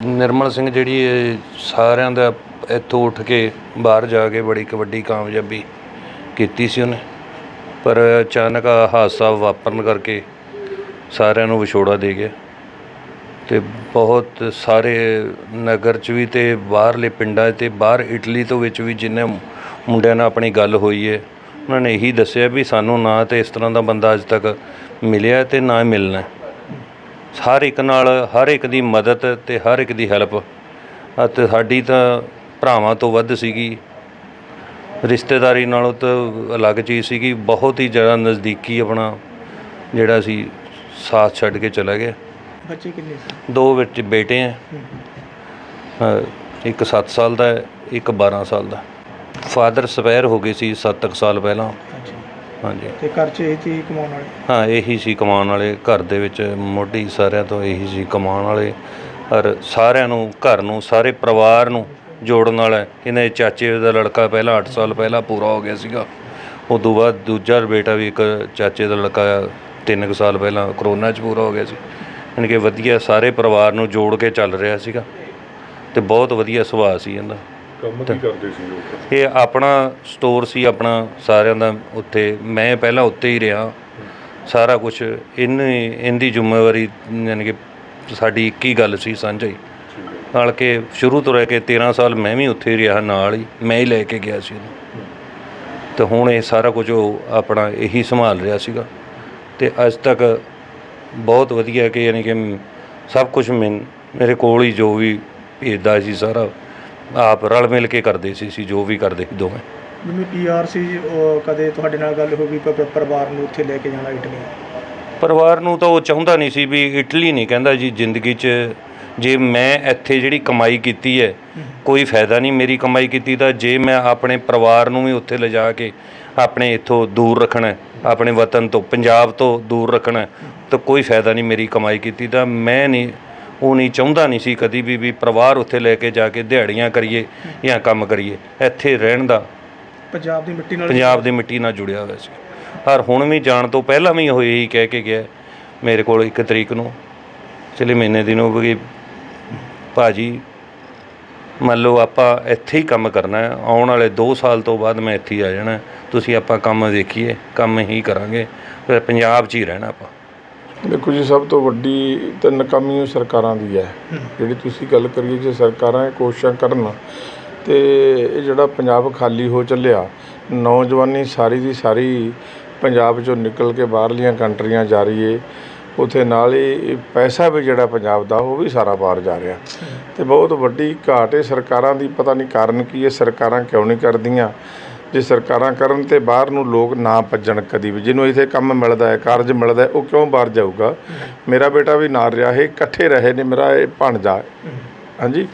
ਨਿਰਮਲ ਸਿੰਘ ਜਿਹੜੀ ਇਹ ਸਾਰਿਆਂ ਦਾ ਇੱਥੋਂ ਉੱਠ ਕੇ ਬਾਹਰ ਜਾ ਕੇ ਬੜੀ ਕਬੱਡੀ ਕਾਮਯਾਬੀ ਕੀਤੀ ਸੀ ਉਹਨੇ। ਪਰ ਅਚਾਨਕ ਆਹ ਹਾਦਸਾ ਵਾਪਰਨ ਕਰਕੇ ਸਾਰਿਆਂ ਨੂੰ ਵਿਛੋੜਾ ਦੇ ਗਿਆ। ਤੇ ਬਹੁਤ ਸਾਰੇ ਨਗਰ ਚ ਵੀ ਤੇ ਬਾਹਰਲੇ ਪਿੰਡਾਂ 'ਚ ਤੇ ਬਾਹਰ ਇਟਲੀ ਤੋਂ ਵਿੱਚ ਵੀ ਜਿੰਨੇ ਮੁੰਡਿਆਂ ਨਾਲ ਆਪਣੀ ਗੱਲ ਹੋਈ ਹੈ, ਉਹਨਾਂ ਨੇ ਇਹੀ ਦੱਸਿਆ ਵੀ ਸਾਨੂੰ ਨਾ ਤੇ ਇਸ ਤਰ੍ਹਾਂ ਦਾ ਬੰਦਾ ਅੱਜ ਤੱਕ ਮਿਲਿਆ ਤੇ ਨਾ ਮਿਲਣਾ। ਹਰ ਇੱਕ ਨਾਲ ਹਰ ਇੱਕ ਦੀ ਮਦਦ ਤੇ ਹਰ ਇੱਕ ਦੀ ਹੈਲਪ। ਅਤੇ ਸਾਡੀ ਤਾਂ ਭਰਾਵਾਂ ਤੋਂ ਵੱਧ ਸੀਗੀ। ਰਿਸ਼ਤੇਦਾਰੀ ਨਾਲੋਂ ਤਾਂ ਅਲੱਗ ਚੀਜ਼ ਸੀਗੀ। ਬਹੁਤ ਹੀ ਜ਼ਿਆਦਾ ਨਜ਼ਦੀਕੀ ਆਪਣਾ ਜਿਹੜਾ ਸੀ ਸਾਥ ਛੱਡ ਕੇ ਚਲਾ ਗਿਆ। ਬੱਚੇ ਕਿੰਨੇ ਸੀ? ਦੋ ਵਿੱਚ ਬੇਟੇ ਅ, ਇੱਕ 7 ਸਾਲ ਦਾ ਇੱਕ 12 ਸਾਲ ਦਾ। ਫਾਦਰ ਸਪੈਰ ਹੋ ਗਏ ਸੀ 7 ਸਾਲ ਪਹਿਲਾਂ। ਹਾਂਜੀ। ਤੇ ਘਰ 'ਚ ਇਹ ਤੀ ਕਮਾਉਣ ਵਾਲੇ? ਹਾਂ ਇਹੀ ਸੀ ਕਮਾਉਣ ਵਾਲੇ। ਘਰ ਦੇ ਵਿੱਚ ਮੋਢੀ ਸਾਰਿਆਂ ਤੋਂ ਇਹੀ ਸੀ ਕਮਾਉਣ ਵਾਲੇ। ਔਰ ਸਾਰਿਆਂ ਨੂੰ ਘਰ ਨੂੰ ਸਾਰੇ ਪਰਿਵਾਰ ਨੂੰ ਜੋੜਨ ਵਾਲਾ। ਇਹਨਾਂ ਚਾਚੇ ਦਾ ਲੜਕਾ ਪਹਿਲਾਂ 8 ਸਾਲ ਪਹਿਲਾਂ ਪੂਰਾ ਹੋ ਗਿਆ ਸੀਗਾ। ਉਸ ਤੋਂ ਬਾਅਦ ਦੂਜਾ ਬੇਟਾ ਵੀ ਇੱਕ ਚਾਚੇ ਦਾ ਲੜਕਾ 3 ਸਾਲ ਪਹਿਲਾਂ ਕਰੋਨਾ 'ਚ ਪੂਰਾ ਹੋ ਗਿਆ ਸੀ। ਯਾਨੀ ਕਿ ਵਧੀਆ ਸਾਰੇ ਪਰਿਵਾਰ ਨੂੰ ਜੋੜ ਕੇ ਚੱਲ ਰਿਹਾ ਸੀਗਾ। ਤੇ ਬਹੁਤ ਵਧੀਆ ਸੁਭਾਅ ਸੀ ਇਹਦਾ। ਕੰਮ ਕੀ ਕਰਦੇ ਸੀ ਲੋਕ? ਇਹ ਆਪਣਾ ਸਟੋਰ ਸੀ ਆਪਣਾ ਸਾਰਿਆਂ ਦਾ ਉੱਥੇ। ਮੈਂ ਪਹਿਲਾਂ ਉੱਤੇ ਹੀ ਰਿਹਾ। ਸਾਰਾ ਕੁਝ ਇਹਨੇ ਇਹਦੀ ਜ਼ਿੰਮੇਵਾਰੀ ਯਾਨੀ ਕਿ ਸਾਡੀ ਇੱਕ ਹੀ ਗੱਲ ਸੀ ਸਾਂਝਾ ਨਾਲ ਕਿ ਸ਼ੁਰੂ ਤੋਂ ਰਹਿ ਕੇ 13 ਸਾਲ ਮੈਂ ਵੀ ਉੱਥੇ ਹੀ ਰਿਹਾ ਨਾਲ ਹੀ ਮੈਂ ਹੀ ਲੈ ਕੇ ਗਿਆ ਸੀ ਉਹਨੂੰ। ਤੇ ਹੁਣ ਇਹ ਸਾਰਾ ਕੁਝ ਉਹ ਆਪਣਾ ਇਹੀ ਸੰਭਾਲ ਰਿਹਾ ਸੀਗਾ। ਤੇ ਅੱਜ ਤੱਕ ਬਹੁਤ ਵਧੀਆ ਕਿ ਯਾਨੀ ਕਿ ਸਭ ਕੁਝ ਮੇਰੇ ਕੋਲ ਹੀ ਜੋ ਵੀ ਭੇਜਦਾ ਸੀ ਸਾਰਾ। ਆਪ ਰਲ ਮਿਲ ਕੇ ਕਰਦੇ ਸੀ ਸੀ ਜੋ ਵੀ ਕਰਦੇ ਸੀ ਦੋਵੇਂ। ਜਿਵੇਂ ਪੀਆਰ ਸੀ ਉਹ ਕਦੇ ਤੁਹਾਡੇ ਨਾਲ ਗੱਲ ਹੋ ਗਈ ਪ- ਪ- ਪਰਿਵਾਰ ਨੂੰ ਉੱਥੇ ਲੈ ਕੇ ਜਾਣਾ ਇਟਲੀ ਪਰਿਵਾਰ ਨੂੰ ਤਾਂ ਉਹ ਚਾਹੁੰਦਾ ਨਹੀਂ ਸੀ ਵੀ ਇਟਲੀ ਨਹੀਂ ਕਹਿੰਦਾ ਜੀ ਜ਼ਿੰਦਗੀ 'ਚ ਜੇ ਮੈਂ ਇੱਥੇ ਜਿਹੜੀ ਕਮਾਈ ਕੀਤੀ ਹੈ। ਕੋਈ ਫਾਇਦਾ ਨਹੀਂ ਮੇਰੀ ਕਮਾਈ ਕੀਤੀ ਦਾ ਜੇ ਮੈਂ ਆਪਣੇ ਪਰਿਵਾਰ ਨੂੰ ਵੀ ਉੱਥੇ ਲਿਜਾ ਕੇ ਆਪਣੇ ਇੱਥੋਂ ਦੂਰ ਰੱਖਣਾ ਆਪਣੇ ਵਤਨ ਤੋਂ ਪੰਜਾਬ ਤੋਂ ਦੂਰ ਰੱਖਣਾ ਤਾਂ ਕੋਈ ਫਾਇਦਾ ਨਹੀਂ ਮੇਰੀ ਕਮਾਈ ਕੀਤੀ ਦਾ। ਮੈਂ ਨਹੀਂ ਉਹ ਨਹੀਂ ਚਾਹੁੰਦਾ ਨਹੀਂ ਸੀ ਕਦੀ ਵੀ ਵੀ ਪਰਿਵਾਰ ਉੱਥੇ ਲੈ ਕੇ ਜਾ ਕੇ ਦਿਹਾੜੀਆਂ ਕਰੀਏ ਜਾਂ ਕੰਮ ਕਰੀਏ ਇੱਥੇ ਰਹਿਣ ਦਾ। ਪੰਜਾਬ ਦੀ ਮਿੱਟੀ ਨਾਲ ਪੰਜਾਬ ਦੀ ਮਿੱਟੀ ਨਾਲ ਜੁੜਿਆ ਹੋਇਆ ਸੀ। ਪਰ ਹੁਣ ਵੀ ਜਾਣ ਤੋਂ ਪਹਿਲਾਂ ਵੀ ਉਹ ਇਹੀ ਕਹਿ ਕੇ ਗਿਆ ਮੇਰੇ ਕੋਲ ਇੱਕ ਤਰੀਕ ਨੂੰ ਚਲੇ ਮਹੀਨੇ ਦੀ ਨੂੰ ਵੀ ਭਾਜੀ ਮੰਨ ਲਓ ਆਪਾਂ ਇੱਥੇ ਹੀ ਕੰਮ ਕਰਨਾ ਹੈ ਆਉਣ ਵਾਲੇ 2 ਸਾਲ ਤੋਂ ਬਾਅਦ ਮੈਂ ਇੱਥੇ ਹੀ ਆ ਜਾਣਾ। ਤੁਸੀਂ ਆਪਾਂ ਕੰਮ ਦੇਖੀਏ ਕੰਮ ਹੀ ਕਰਾਂਗੇ ਫਿਰ ਪੰਜਾਬ 'ਚ ਹੀ ਰਹਿਣਾ ਆਪਾਂ। ਦੇਖੋ ਜੀ ਸਭ ਤੋਂ ਵੱਡੀ ਤਾਂ ਨਕਾਮੀ ਉਹ ਸਰਕਾਰਾਂ ਦੀ ਹੈ। ਜਿਹੜੀ ਤੁਸੀਂ ਗੱਲ ਕਰੀਏ ਜੇ ਸਰਕਾਰਾਂ ਇਹ ਕੋਸ਼ਿਸ਼ਾਂ ਕਰਨ ਤੇ ਇਹ ਜਿਹੜਾ ਪੰਜਾਬ ਖਾਲੀ ਹੋ ਚੱਲਿਆ ਨੌਜਵਾਨੀ ਸਾਰੀ ਦੀ ਸਾਰੀ ਪੰਜਾਬ ਚੋਂ ਨਿਕਲ ਕੇ ਬਾਹਰਲੀਆਂ ਕੰਟਰੀਆਂ ਜਾ ਰਹੀ ਏ ਉਥੇ ਨਾਲ ਹੀ ਪੈਸਾ ਵੀ ਜਿਹੜਾ ਪੰਜਾਬ ਦਾ ਉਹ ਵੀ ਸਾਰਾ ਬਾਹਰ ਜਾ ਰਿਹਾ। ਤੇ ਬਹੁਤ ਵੱਡੀ ਘਾਟ ਹੈ ਸਰਕਾਰਾਂ ਦੀ ਪਤਾ ਨਹੀਂ ਕਾਰਨ ਕੀ ਹੈ ਸਰਕਾਰਾਂ ਕਿਉਂ ਨਹੀਂ ਕਰਦੀਆਂ? ਜੇ ਸਰਕਾਰਾਂ ਕਰਨ ਤੇ ਬਾਹਰ ਨੂੰ ਲੋਕ ਨਾ ਭੱਜਣ ਕਦੀ ਵੀ, ਜਿਹਨੂੰ ਇੱਥੇ ਕੰਮ ਮਿਲਦਾ ਹੈ, ਕਾਰਜ ਮਿਲਦਾ ਹੈ, ਉਹ ਕਿਉਂ ਬਾਹਰ ਜਾਊਗਾ? ਮੇਰਾ ਬੇਟਾ ਵੀ ਨਾਲ ਰਿਹਾ ਹੈ, ਇਕੱਠੇ ਰਹੇ ਨੇ, ਮੇਰਾ ਇਹ ਭਾਣਜਾ ਹੈ। ਹਾਂਜੀ?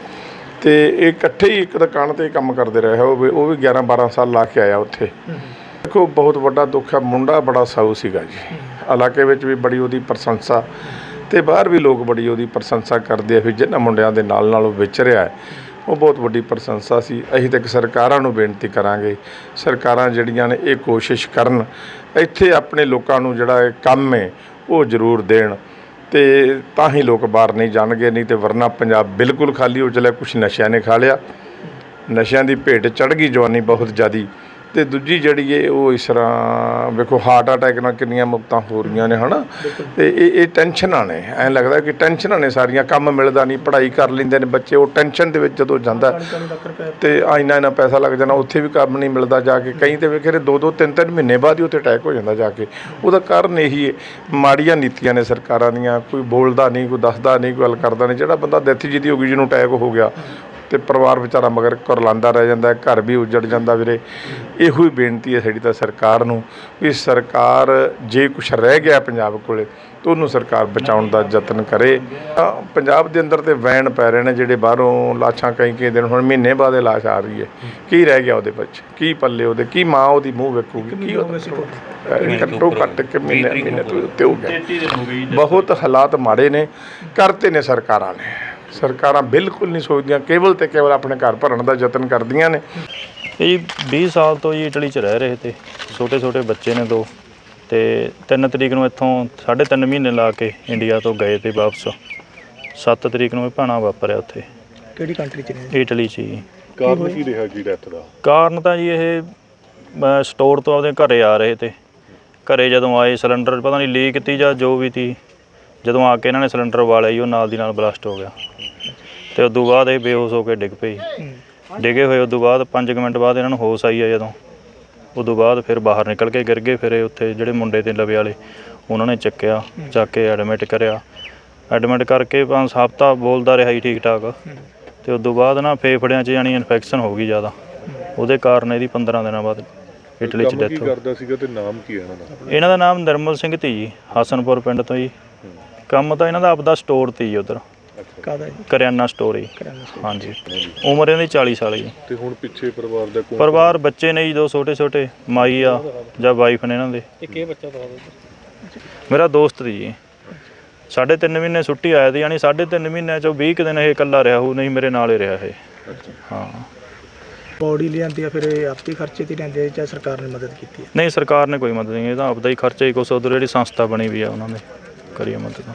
ਤੇ ਇਹ ਇਕੱਠੇ ਹੀ ਇੱਕ ਦੁਕਾਨ ਤੇ ਕੰਮ ਕਰਦੇ ਰਹੇ, ਉਹ ਉਹ ਵੀ 11 12 ਸਾਲ ਲਾ ਕੇ ਆਇਆ ਉੱਥੇ। ਦੇਖੋ, ਬਹੁਤ ਵੱਡਾ ਦੁੱਖ ਹੈ, ਮੁੰਡਾ ਬੜਾ ਸਾਊ ਸੀਗਾ ਜੀ। ਇਲਾਕੇ ਵਿੱਚ ਵੀ ਬੜੀ ਉਹਦੀ ਪ੍ਰਸ਼ੰਸਾ, ਤੇ ਬਾਹਰ ਵੀ ਲੋਕ ਬੜੀ ਉਹਦੀ ਪ੍ਰਸ਼ੰਸਾ ਕਰਦੇ ਆ ਵੀ ਜਿਹਨਾਂ ਮੁੰਡਿਆਂ ਦੇ ਨਾਲ ਨਾਲ ਉਹ ਵਿਚ ਰਿਹਾ ਹੈ। ਉਹ ਬਹੁਤ ਵੱਡੀ ਪ੍ਰਸ਼ੰਸਾ ਸੀ। ਅਸੀਂ ਤਾਂ ਸਰਕਾਰਾਂ ਨੂੰ ਬੇਨਤੀ ਕਰਾਂਗੇ। ਸਰਕਾਰਾਂ ਜਿਹੜੀਆਂ ਨੇ, ਇਹ ਕੋਸ਼ਿਸ਼ ਕਰਨ। ਇੱਥੇ ਆਪਣੇ ਲੋਕਾਂ ਨੂੰ ਜਿਹੜਾ ਕੰਮ ਹੈ, ਉਹ ਜ਼ਰੂਰ ਦੇਣ। ਤੇ ਤਾਂ ਹੀ ਲੋਕ ਬਾਹਰ ਨਹੀਂ ਜਾਣਗੇ, ਨਹੀਂ ਤੇ ਵਰਨਾ ਪੰਜਾਬ ਬਿਲਕੁਲ ਖਾਲੀ ਹੋ ਚਲਿਆ ਕੁਝ ਨਸ਼ਿਆਂ ਨੇ ਖਾ ਲਿਆ। ਨਸ਼ਿਆਂ ਦੀ ਭੇਟ ਚੜ ਗਈ ਜਵਾਨੀ ਬਹੁਤ ਜ਼ਿਆਦੀ। ਅਤੇ ਦੂਜੀ ਜਿਹੜੀ ਏ, ਉਹ ਇਸ ਤਰ੍ਹਾਂ, ਵੇਖੋ ਹਾਰਟ ਅਟੈਕ ਨਾਲ ਕਿੰਨੀਆਂ ਮੌਤਾਂ ਹੋ ਰਹੀਆਂ ਨੇ, ਹਨਾ? ਤੇ ਇਹ ਇਹ ਟੈਨਸ਼ਨਾਂ ਨੇ। ਐਂ ਲੱਗਦਾ ਕਿ ਟੈਨਸ਼ਨਾਂ ਨੇ ਸਾਰੀਆਂ, ਕੰਮ ਮਿਲਦਾ ਨਹੀਂ, ਪੜ੍ਹਾਈ ਕਰ ਲੈਂਦੇ ਨੇ ਬੱਚੇ, ਉਹ ਟੈਨਸ਼ਨ ਦੇ ਵਿੱਚ ਜਦੋਂ ਜਾਂਦਾ 40 ਤੇ ਆ ਇੰਨਾ ਇੰਨਾ ਪੈਸਾ ਲੱਗ ਜਾਣਾ ਉੱਥੇ ਵੀ ਕੰਮ ਨਹੀਂ ਮਿਲਦਾ ਜਾ ਕੇ। ਕਈ ਤੇ ਵੇਖੇ ਦੋ ਦੋ, ਤਿੰਨ ਤਿੰਨ ਮਹੀਨੇ ਬਾਅਦ ਹੀ ਉੱਥੇ ਅਟੈਕ ਹੋ ਜਾਂਦਾ ਜਾ ਕੇ। ਉਹਦਾ ਕਾਰਨ ਇਹੀ ਹੈ ਮਾੜੀਆਂ ਨੀਤੀਆਂ ਨੇ ਸਰਕਾਰਾਂ ਦੀਆਂ, ਕੋਈ ਬੋਲਦਾ ਨਹੀਂ, ਕੋਈ ਦੱਸਦਾ ਨਹੀਂ, ਕੋਈ ਗੱਲ ਕਰਦਾ ਨਹੀਂ। ਜਿਹੜਾ ਬੰਦਾ ਡੈਥ ਜਿਹਦੀ ਹੋ ਗਈ, ਜਿਹਨੂੰ ਅਟੈਕ ਹੋ ਗਿਆ ਤੇ ਪਰਿਵਾਰ ਵਿਚਾਰਾ ਮਗਰ ਕਰਲਾਂਦਾ ਰਹਿ ਜਾਂਦਾ ਹੈ, ਘਰ ਵੀ ਉਜੜ ਜਾਂਦਾ ਵੀਰੇ। ਇਹੋ ਹੀ ਬੇਨਤੀ ਹੈ ਸਾਡੀ ਤਾਂ ਸਰਕਾਰ ਨੂੰ ਵੀ ਸਰਕਾਰ ਜੇ ਕੁਝ ਰਹਿ ਗਿਆ ਪੰਜਾਬ ਕੋਲੇ ਤਾਂ ਉਹਨੂੰ ਸਰਕਾਰ ਬਚਾਉਣ ਦਾ ਯਤਨ ਕਰੇ। ਤਾਂ ਪੰਜਾਬ ਦੇ ਅੰਦਰ ਤੇ ਵੈਣ ਪੈ ਰਹੇ ਨੇ ਜਿਹੜੇ ਬਾਹਰੋਂ ਲਾਸ਼ਾਂ ਕਈ ਕਈ ਦਿਨ ਹੁਣ ਮਹੀਨੇ ਬਾਅਦ ਇਹ ਲਾਸ਼ ਆ ਰਹੀ ਹੈ। ਕੀ ਰਹਿ ਗਿਆ ਉਹਦੇ ਵਿੱਚ? ਕੀ ਪੱਲੇ ਉਹਦੇ? ਕੀ ਮਾਂ ਉਹਦੀ ਮੂੰਹ ਵੇਖੂਗੀ? ਕੀ? ਉਹਦਾ ਘੱਟੋ ਘੱਟ ਕਿ ਮਹੀਨੇ ਮਹੀਨੇ ਤੋਂ ਉੱਤੇ ਹੋ ਗਿਆ। ਬਹੁਤ ਹਾਲਾਤ ਮਾੜੇ ਨੇ ਕਰਤੇ ਨੇ ਸਰਕਾਰਾਂ ਨੇ। ਸਰਕਾਰਾਂ ਬਿਲਕੁਲ ਨਹੀਂ ਸੋਚਦੀਆਂ ਕੇਵਲ ਤੇ ਕੇਵਲ ਆਪਣੇ ਘਰ ਭਰਨ ਦਾ ਯਤਨ ਕਰਦੀਆਂ ਨੇ। ਇਹ 20 ਸਾਲ ਤੋਂ ਜੀ ਇਟਲੀ 'ਚ ਰਹਿ ਰਹੇ ਤੇ ਛੋਟੇ ਛੋਟੇ ਬੱਚੇ ਨੇ ਦੋ ਤੇ 3 ਤਰੀਕ ਨੂੰ ਇੱਥੋਂ ਸਾਢੇ ਤਿੰਨ ਮਹੀਨੇ ਲਾ ਕੇ ਇੰਡੀਆ ਤੋਂ ਗਏ ਤੇ ਵਾਪਸ। 7 ਤਰੀਕ ਨੂੰ ਇਹ ਭਾਣਾ ਵਾਪਰਿਆ ਉੱਥੇ। ਕਿਹੜੀ ਕੰਟਰੀ ਚ ਨੇ ਇਟਲੀ 'ਚ ਜੀ ਕਾਰਨ ਕੀ ਰਿਹਾ ਜੀ ਡੈਥ ਦਾ? ਕਾਰਨ ਤਾਂ ਜੀ ਇਹ ਮੈਂ ਸਟੋਰ ਤੋਂ ਆਪਦੇ ਘਰੇ ਆ ਰਹੇ ਤੇ। ਘਰੇ ਜਦੋਂ ਆਏ ਸਿਲੰਡਰ ਪਤਾ ਨਹੀਂ ਲੀਕ ਤੀ ਜਾਂ ਜੋ ਵੀ ਤੀ ਜਦੋਂ ਆ ਕੇ ਇਹਨਾਂ ਨੇ ਸਿਲੰਡਰ ਵਾਲਿਆ ਜੀ ਉਹ ਨਾਲ ਦੀ ਨਾਲ ਬਲਾਸਟ ਹੋ ਗਿਆ। ਤੇ ਉਦੋਂ ਬਾਅਦ ਇਹ ਬੇਹੋਸ਼ ਹੋ ਕੇ ਡਿੱਗ ਪਈ। ਹੂੰ। ਡਿੱਗੇ ਹੋਏ ਉਦੋਂ ਬਾਅਦ 5 ਮਿੰਟ ਬਾਅਦ ਇਹਨਾਂ ਨੂੰ ਹੋਸ਼ ਆਈ ਆ ਜਦੋਂ। ਉਦੋਂ ਬਾਅਦ ਫਿਰ ਬਾਹਰ ਨਿਕਲ ਕੇ ਗਿਰ ਗਏ ਫਿਰ ਇਹ ਉੱਥੇ ਜਿਹੜੇ ਮੁੰਡੇ ਤੇ ਲਵੇ ਵਾਲੇ ਉਹਨਾਂ ਨੇ ਚੱਕਿਆ ਚੱਕ ਕੇ ਐਡਮਿਟ ਕਰਿਆ। ਐਡਮਿਟ ਕਰਕੇ ਪੰਜ ਹਫ਼ਤਾ ਬੋਲਦਾ ਰਿਹਾ ਜੀ ਠੀਕ ਠਾਕ ਤੇ ਉਦੋਂ ਬਾਅਦ ਨਾ ਫੇਫੜਿਆਂ 'ਚ ਜਾਨੀ ਇਨਫੈਕਸ਼ਨ ਹੋ ਗਈ ਜ਼ਿਆਦਾ। ਉਹਦੇ ਕਾਰਨ ਇਹਦੀ 15 ਦਿਨਾਂ ਬਾਅਦ ਇਟਲੀ 'ਚ ਡੈਥ ਹੋ ਕਰਦਾ ਸੀਗਾ ਤੇ ਨਾਮ ਕੀ ਹੈ ਇਹਨਾਂ ਦਾ? ਇਹਨਾਂ ਦਾ ਨਾਮ ਨਿਰਮਲ ਸਿੰਘ ਤੀ ਜੀ ਹਸਨਪੁਰ ਪਿੰਡ ਤੋਂ ਜੀ। ਕੰਮ ਤਾਂ ਇਹਨਾਂ ਦਾ ਆਪਦਾ ਸਟੋਰ ਤੀ ਜੀ ਉਧਰ। ਕਾਦਾ ਜੀ? ਕਰਿਆਨਾ ਸਟੋਰ ਜੀ। ਕਰਿਆਨਾ store? ਹਾਂਜੀ। ਉਮਰ ਇਹਦੀ 40 ਸਾਲ ਜੀ। ਤੇ ਹੁਣ ਪਿੱਛੇ ਪਰਿਵਾਰ ਦਾ ਕੌਣ ਪਰਿਵਾਰ ਬੱਚੇ ਨੇ ਜੀ ਦੋ ਛੋਟੇ ਛੋਟੇ ਮਾਈ ਆ ਜਾਂ ਵਾਈਫ ਨੇ ਇਹਨਾਂ ਦੇ। ਇੱਕ ਇਹ ਬੱਚਾ ਤੁਹਾਡਾ ਮੇਰਾ ਦੋਸਤ ਦੀ ਜੀ। ਸਾਢੇ ਤਿੰਨ ਮਹੀਨੇ ਛੁੱਟੀ ਆਇਆ ਦੀ ਯਾਨੀ ਸਾਢੇ ਤਿੰਨ ਮਹੀਨਿਆਂ ਚੋਂ 20 ਕੁ ਦਿਨ ਇਹ ਇਕੱਲਾ ਰਿਹਾ ਹੋ ਨਹੀਂ ਮੇਰੇ ਨਾਲ ਹੀ ਰਿਹਾ ਇਹ। ਹਾਂ। ਬੋਡੀ ਲਿਆਂਦੀ ਆ ਫਿਰ ਇਹ ਆਪੇ ਖਰਚੇ ਤੇ ਲੈਂਦੇ ਆ ਜਾਂ ਸਰਕਾਰ ਨੇ ਮਦਦ ਕੀਤੀ ਹੈ ਨਹੀਂ ਸਰਕਾਰ ਨੇ ਕੋਈ ਮਦਦ ਨਹੀਂ ਇਹ ਤਾਂ ਆਪਦਾ ਹੀ ਖਰਚਾ ਹੀ ਕੁਛ ਉਧਰ ਜਿਹੜੀ ਸੰਸਥਾ ਬਣੀ ਵੀ ਆ ਉਹਨਾਂ ਨੇ ਕਰੀਏ ਮਦਦ।